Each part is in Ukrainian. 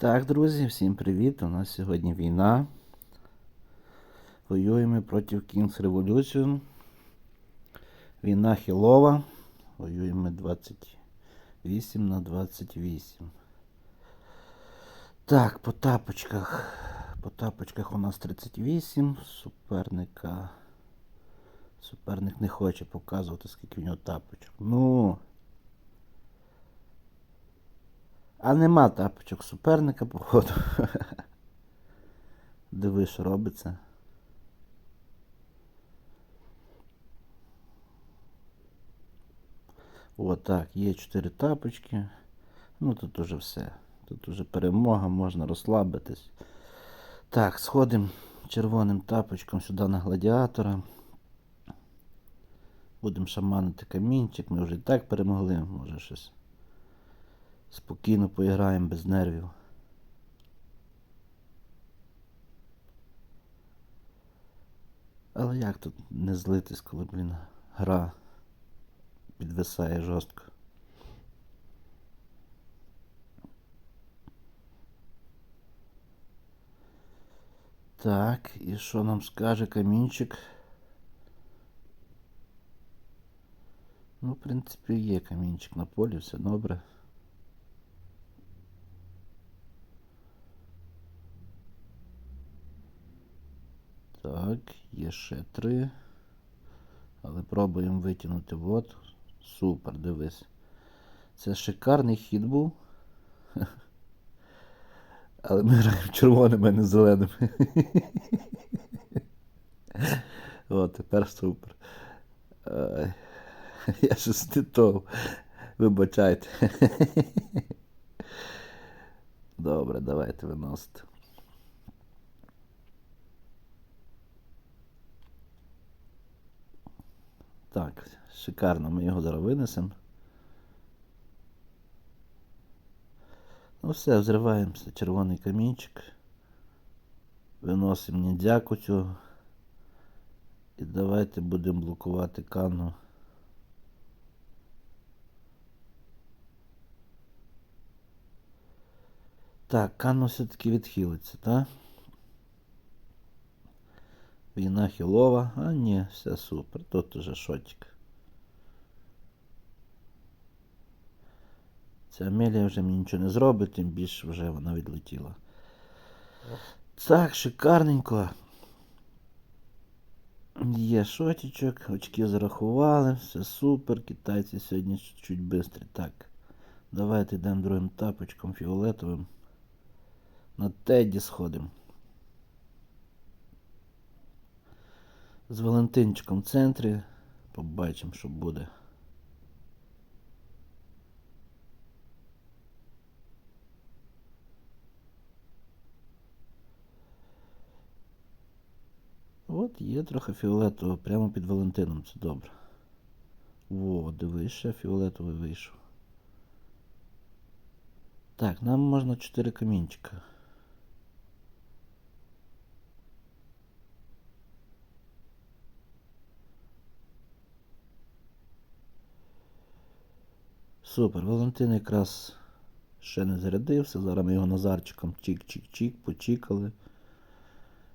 Так, друзі, всім привіт! У нас сьогодні війна. Воюємо проти Kings Revolution. Війна хілова. Воюємо 28 на 28. Так, по тапочках. По тапочках у нас 38. Суперника. Суперник не хоче показувати, скільки в нього тапочок. Ну. А нема тапочок суперника, походу. Диви, що робиться. О, так, є 4 тапочки. Ну тут уже все. Тут уже перемога, можна розслабитись. Так, сходимо червоним тапочком сюди на гладіатора. Будемо шаманити камінчик, ми вже і так перемогли, може щось. Спокійно поіграємо без нервів. Але як тут не злитись, коли, блін, гра підвисає жорстко. Так, і що нам скаже камінчик? Ну, в принципі, є камінчик на полі, все добре. Так, є ще три. Але пробуємо витягнути. От. Супер, дивись. Це шикарний хід був. Але ми граємо червоними, а не зеленими. О, тепер супер. Я щось то. Вибачайте. Добре, давайте виносити. Так, шикарно, ми його зараз винесемо. Ну все, взриваємося, червоний камінчик. Виносимо ніндзяку цю. І давайте будемо блокувати кану. Так, кану все-таки відхилиться, так? Війна хілова. А ні, все супер. Тут уже шотик. Ця Амелія вже мені нічого не зробить, тим більше вже вона відлетіла. Так, шикарненько. Є шотичок, очки зарахували, все супер. Китайці сьогодні чуть бистрі. Так. Давайте йдемо другим тапочком фіолетовим. На Теді сходимо. З Валентинчиком в центрі. Побачимо, що буде. От є трохи фіолетового прямо під Валентином, це добре. Во, дивись, ще фіолетовий вийшов. Так, нам можна 4 камінчика. Супер, Валентин якраз ще не зарядився. Зараз ми його назарчиком чик-чик-чик, почікали.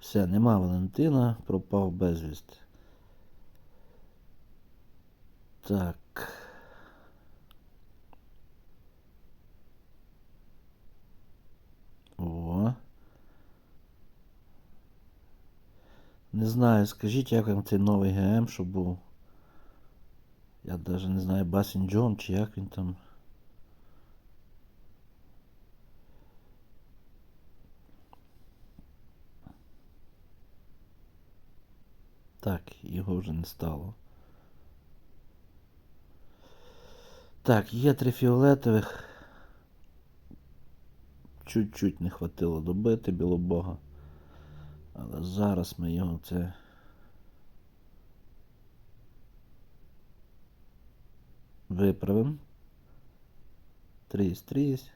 Все, нема Валентина, пропав безвість. Так. О. Не знаю, скажіть, як вам цей новий ГМ, що був. Я навіть не знаю, Басін Джон чи як він там. Так, його вже не стало. Так, є три фіолетових. Чуть-чуть не хватило добити білобога. Але зараз ми його це. Виправимо. Тріс, тріс.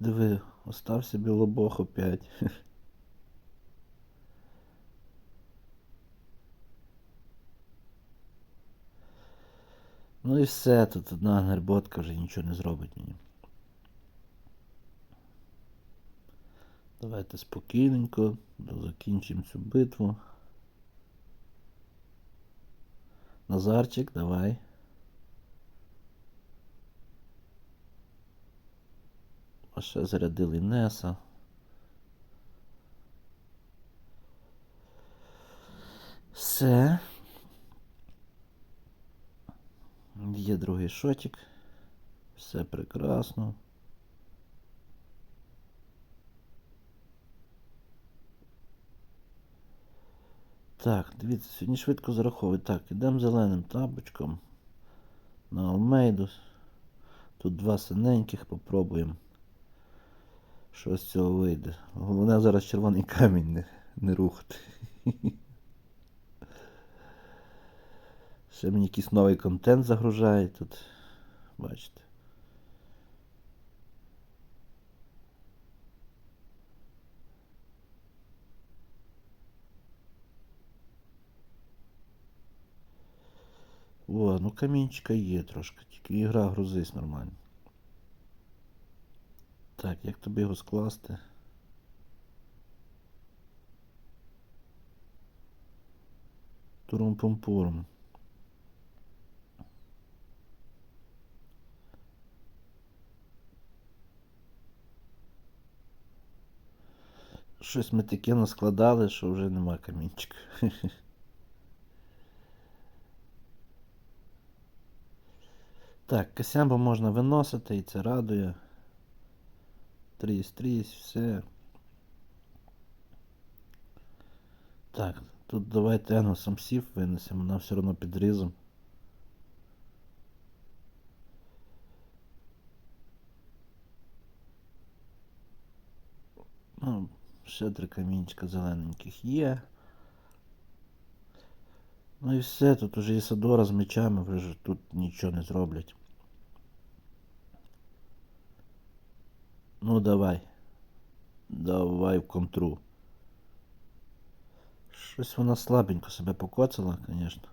Диви, остався білобог опять. Ну і все, тут одна герботка вже нічого не зробить мені. Давайте спокійненько закінчимо цю битву. Назарчик, давай. А ще зарядили Неса. Все. Є другий шотик. Все прекрасно. Так, дивіться, сьогодні швидко зараховує. Так, ідемо зеленим тапочком на Алмейду. Тут два синеньких попробуємо. Що з цього вийде. Головне зараз червоний камінь не, не рухати. Ще мені якийсь новий контент загружає тут. Бачите. О, ну камінчика є трошки, тільки ігра грузись нормально. Так, як тобі його скласти? Турум-пум-пурум. Щось ми таке наскладали, що вже нема камінчика. Так, косямбу можна виносити і це радує. Тріс, тріс, все. Так, тут давайте еносом сів винесемо, нам все одно підрізом. Ну, ще три камінчика зелененьких є. Ну і все, тут уже Ісадора з мечами вже тут нічого не зроблять. Ну давай. Давай в контру. Щось вона слабенько себе покоцала, звісно.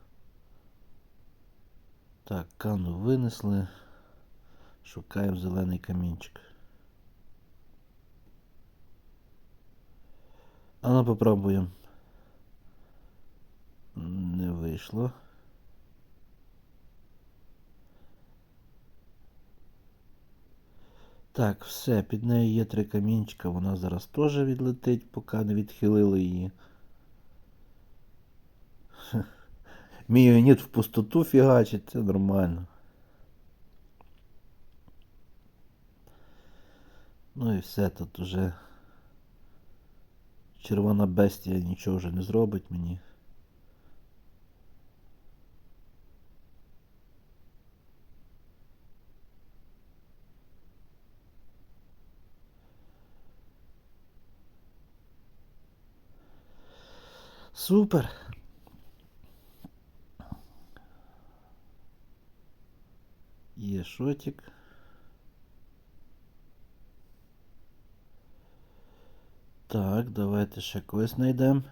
Так, кану винесли. Шукаємо зелений камінчик. А ну попробуємо. Не вийшло. Так, все, під нею є три камінчика, вона зараз теж відлетить, поки не відхилили її. Мій юніт в пустоту фігачить, це нормально. Ну і все, тут уже червона бестія нічого вже не зробить мені. Супер. Є шотик. Так, давайте ще когось знайдемо.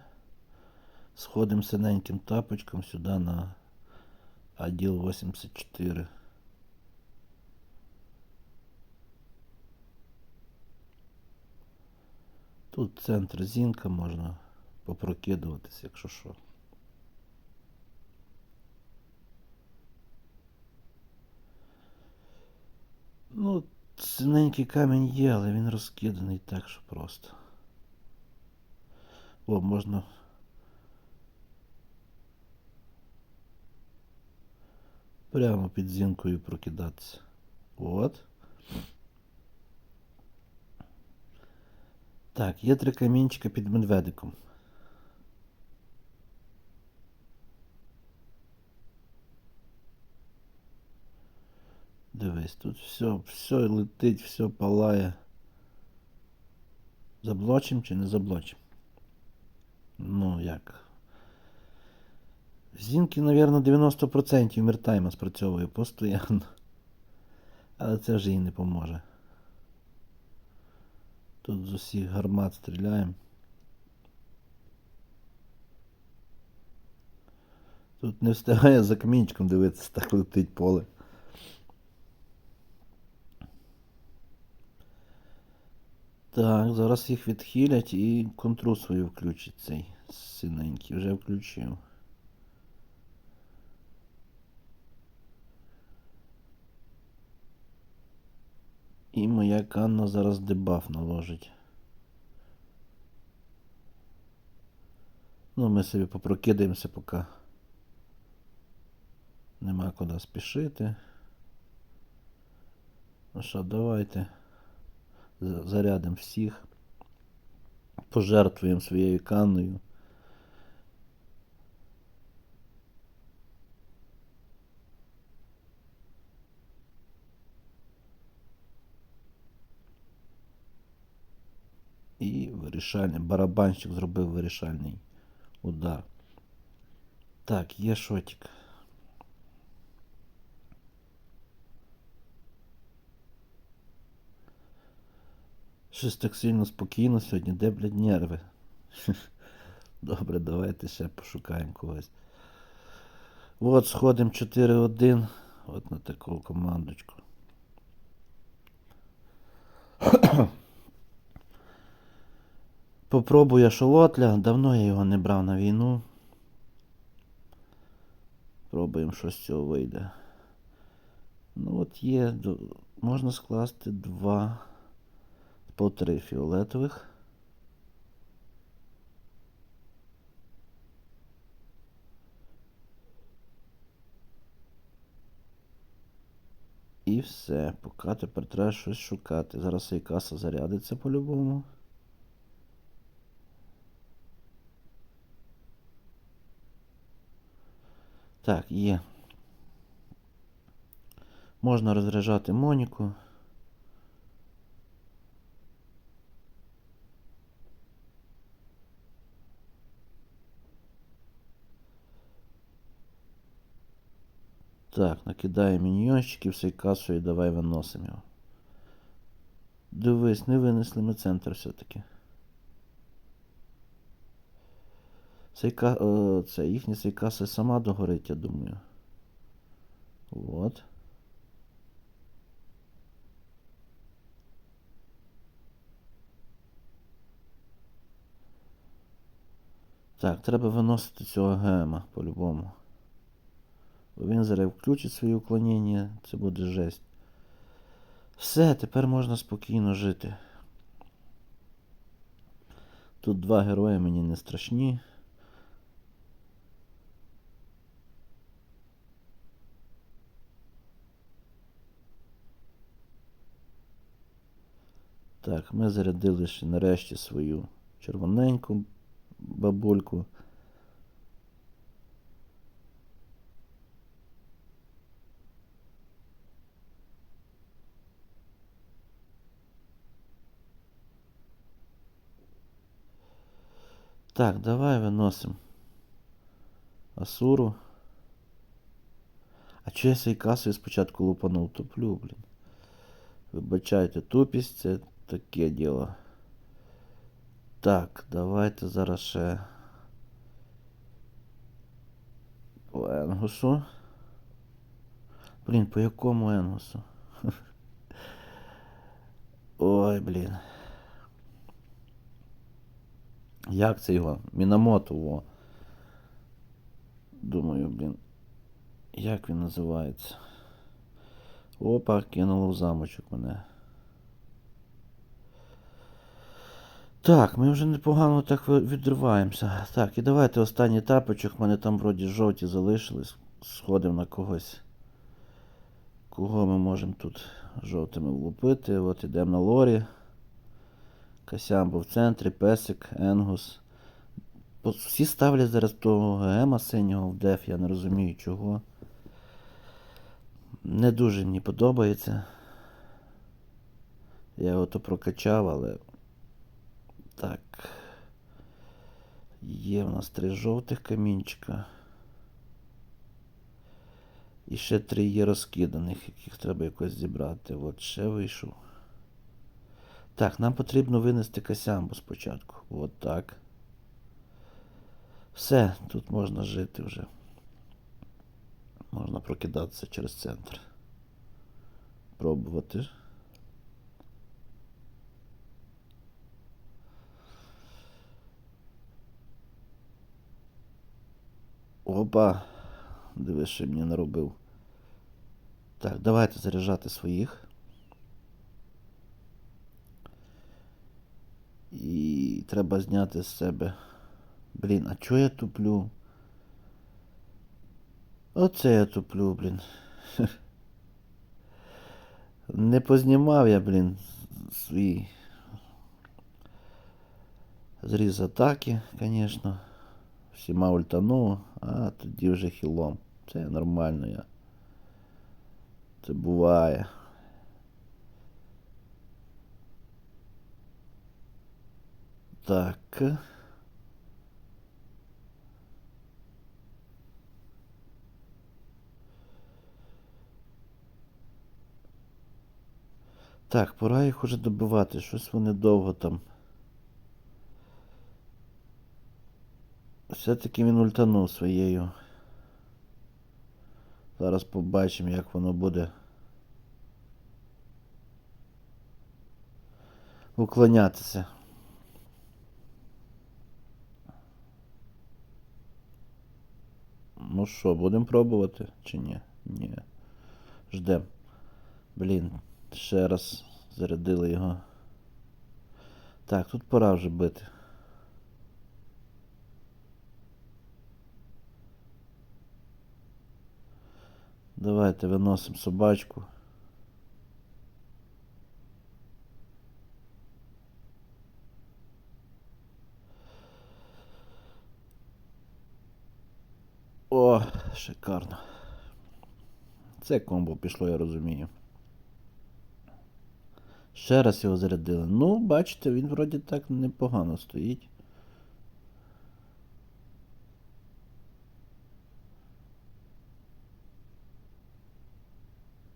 Сходимо синеньким тапочком сюди на отділ 84. Тут центр зінка можна Попрокидуватись, якщо що. Ну, синенький камінь є, але він розкиданий так, що просто. О, можна. Прямо під зінкою прокидатися. От. Так, є три камінчика під медведиком. Дивись, тут все, все летить, все палає. Заблочим чи не заблочим? Ну як? Зінки, мабуть, 90% міртайма спрацьовує постійно. Але це вже їй не поможе. Тут з усіх гармат стріляємо. Тут не встигає за камінчиком дивитися, так летить поле. Так, зараз їх відхилять і контру свою включить цей синенький. Вже включив. І моя канна зараз дебаф наложить. Ну, ми собі попрокидаємося, поки нема куди спішити. Ну що, давайте за- зарядимо всіх. Пожертвуємо своєю канною. І вирішальний. Барабанщик зробив вирішальний удар. Так, є шотик. Щось так сильно спокійно сьогодні. Де, блядь, нерви? Добре, давайте ще пошукаємо когось. От, сходимо 4-1. От на таку командочку. Попробую шолотля. Давно я його не брав на війну. Пробуємо, що з цього вийде. Ну от є. Можна скласти два по три фіолетових. І все. Поки тепер треба щось шукати. Зараз і каса зарядиться по-любому. Так, є. Можна розряджати Моніку. Так, накидаємо міньйончиків, все касою і давай виносимо його. Дивись, не винесли ми центр все-таки. Сейка, о, це їхня сейкаса сама догорить, я думаю. От. Так, треба виносити цього гема по-любому. Він зараз включить своє уклонення, це буде жесть. Все, тепер можна спокійно жити. Тут два герої мені не страшні. Так, ми зарядили ще нарешті свою червоненьку бабульку. Так, давай виносим Асуру. А чи я цей касою спочатку лупанув туплю, блін. Вибачайте, тупість це таке діло. Так, давайте зараз ще по Енгусу. Блін, по якому Енгусу? Ой, блін. Як це його? Мінамото, во. Думаю, блін. Як він називається? Опа, кинуло в замочок мене. Так, ми вже непогано так відриваємося. Так, і давайте останній тапочок. У мене там вроді жовті залишились. Сходимо на когось. Кого ми можемо тут жовтими влупити? От ідемо на лорі. Касямбо в центрі, Песик, Енгус. Всі ставлять зараз того ГМа синього в деф, я не розумію чого. Не дуже мені подобається. Я його то прокачав, але. Так. Є в нас три жовтих камінчика. І ще три є розкиданих, яких треба якось зібрати. От ще вийшов. Так, нам потрібно винести касямбу спочатку. От так. Все, тут можна жити вже. Можна прокидатися через центр. Пробувати. Опа! Дивись, що мені наробив. Так, давайте заряджати своїх. Треба зняти з себе. Блін, а чого я туплю? Оце я туплю, блін. Не познімав я, блін, свій зріз атаки, звісно. Всіма ультанув, а тоді вже хілом. Це нормально я. Це буває. Так. Так, пора їх уже добивати. Щось вони довго там. Все-таки він ультанув своєю. Зараз побачимо, як воно буде. Уклонятися. Ну що, будемо пробувати чи ні? Ні. Ждем. Блін, ще раз зарядили його. Так, тут пора вже бити. Давайте виносимо собачку. О, шикарно. Це комбо пішло, я розумію. Ще раз його зарядили. Ну, бачите, він вроді так непогано стоїть.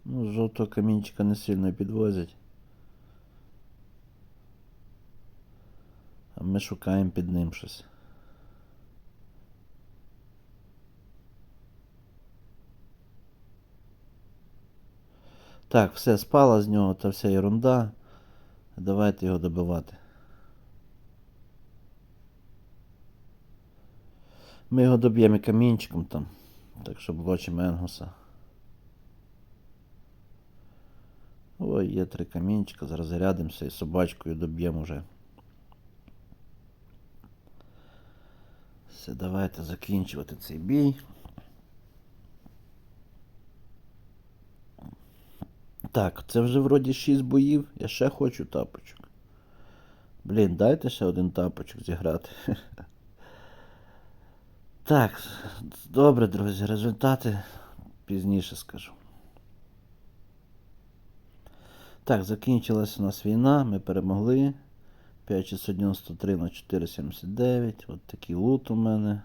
Ну, жовтого камінчика не сильно підвозять. А ми шукаємо під ним щось. Так, все спала з нього, та вся ерунда. Давайте його добивати. Ми його доб'ємо і камінчиком там. Так що блочимо Енгуса. Ой, є три камінчика, зараз зарядимося і собачкою доб'ємо вже. Все, давайте закінчувати цей бій. Так, це вже вроді 6 боїв. Я ще хочу тапочок. Блін, дайте ще один тапочок зіграти. Так, добре, друзі, результати пізніше скажу. Так, закінчилась у нас війна, ми перемогли. 5693 на 479. От такий лут у мене.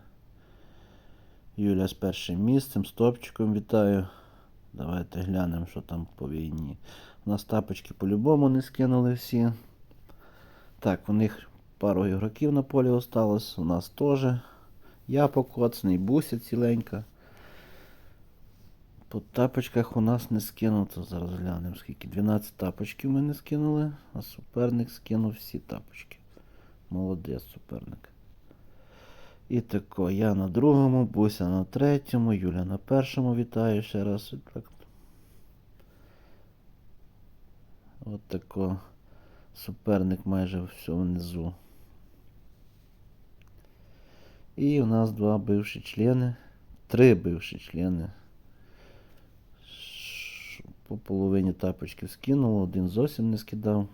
Юля з першим місцем, з топчиком вітаю. Давайте глянемо, що там по війні. У нас тапочки по-любому не скинули всі. Так, у них пару ігроків на полі осталось. У нас теж. Я покоцаний, буся ціленька. По тапочках у нас не скинуто. Зараз глянемо, скільки. 12 тапочків ми не скинули, а суперник скинув всі тапочки. Молодець суперник. І тако, я на другому, Буся на третьому, Юля на першому вітаю ще раз. От тако. Суперник майже все внизу. І у нас два бивші члени. Три бивші члени. По половині тапочків скинуло, один зовсім не скидав.